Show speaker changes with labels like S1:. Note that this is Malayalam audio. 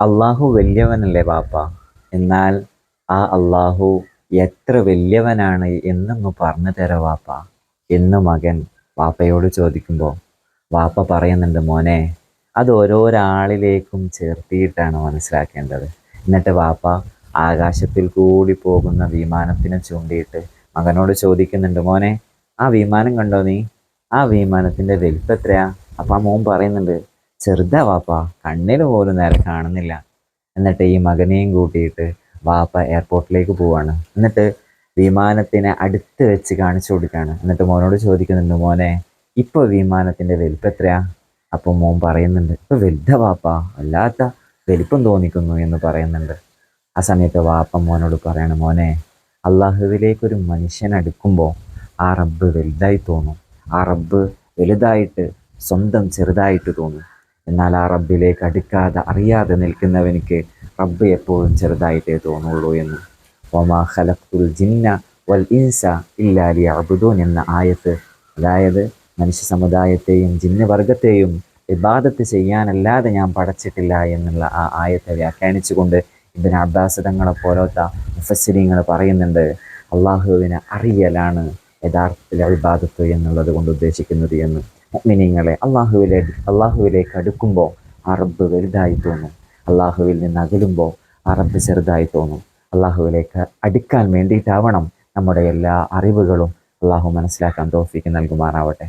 S1: അള്ളാഹു വലിയവനല്ലേ പാപ്പ എന്നാൽ ആ അള്ളാഹു എത്ര വലിയവനാണ് എന്നൊന്ന് പറഞ്ഞു തരാം വാപ്പ എന്ന് മകൻ വാപ്പയോട് ചോദിക്കുമ്പോൾ വാപ്പ പറയുന്നുണ്ട് മോനെ അത് ഓരോരാളിലേക്കും ചേർത്തിയിട്ടാണ് മനസ്സിലാക്കേണ്ടത്. എന്നിട്ട് വാപ്പ ആകാശത്തിൽ കൂടി പോകുന്ന വിമാനത്തിനെ ചൂണ്ടിയിട്ട് മകനോട് ചോദിക്കുന്നുണ്ട് മോനെ ആ വിമാനം കണ്ടോ നീ? ആ വിമാനത്തിന്റെ വലിപ്പം എത്രയാ? അപ്പം മോൻ പറയുന്നുണ്ട് ചെറുതാ വാപ്പ കണ്ണിൽ പോലും നേരെ കാണുന്നില്ല. എന്നിട്ട് ഈ മകനെയും കൂട്ടിയിട്ട് വാപ്പ എയർപോർട്ടിലേക്ക് പോവാണ്. എന്നിട്ട് വിമാനത്തിനെ അടുത്ത് വെച്ച് കാണിച്ചു കൊടുക്കുകയാണ് എന്നിട്ട് മോനോട് ചോദിക്കുന്നുണ്ട് മോനെ ഇപ്പൊ വിമാനത്തിന്റെ വലിപ്പം എത്രയാ? അപ്പോൾ മോൻ പറയുന്നുണ്ട് ഇപ്പൊ വലുത വാപ്പ വല്ലാത്ത വലിപ്പം തോന്നിക്കുന്നു എന്ന് പറയുന്നുണ്ട്. ആ സമയത്ത് വാപ്പ മോനോട് പറയാണ് മോനെ അള്ളാഹുവിലേക്ക് ഒരു മനുഷ്യൻ അടുക്കുമ്പോൾ ആ റബ്ബ് വലുതായി തോന്നും. ആ റബ്ബ് വലുതായിട്ട് സ്വന്തം ചെറുതായിട്ട് തോന്നും. എന്നാൽ ആ റബ്ബിലേക്ക് അടുക്കാതെ അറിയാതെ നിൽക്കുന്നവനിക്ക് റബ്ബ് എപ്പോഴും ചെറുതായിട്ടേ തോന്നുള്ളൂ എന്ന്. ഒമാ ഖലഖ്തുൽ ജിന്ന വൽ ഇൻസ ഇല്ലാലി അബുദോൻ എന്ന ആയത്ത്. അതായത് മനുഷ്യ സമുദായത്തെയും ജിന്നവർഗത്തെയും വിവാദത്ത് ചെയ്യാനല്ലാതെ ഞാൻ പടച്ചിട്ടില്ല എന്നുള്ള ആ ആയത്തെ വ്യാഖ്യാനിച്ചുകൊണ്ട് ഇബിൻ അബ്ബാസ് തങ്ങളെ പോലത്തെ മുഫസ്സിരിങ്ങൾ പറയുന്നുണ്ട് അള്ളാഹുവിനെ അറിയലാണ് യഥാർത്ഥത്തിൽ ഇബാദത്ത് എന്നുള്ളത് കൊണ്ട് ഉദ്ദേശിക്കുന്നത് എന്ന്. മുഅ്മിനീങ്ങളെ അള്ളാഹുവിലെ അള്ളാഹുവിലേക്ക് അടുക്കുമ്പോൾ ആ റബ്ബ് വലുതായി തോന്നും. അള്ളാഹുവിൽ നിന്ന് അകലുമ്പോൾ ആ റബ്ബ് ചെറുതായി തോന്നും. അള്ളാഹുവിലേക്ക് അടുക്കാൻ വേണ്ടിയിട്ടാവണം നമ്മുടെ എല്ലാ അറിവുകളും. അള്ളാഹു മനസ്സിലാക്കാൻ തോഫിക്ക് നൽകുമാറാവട്ടെ.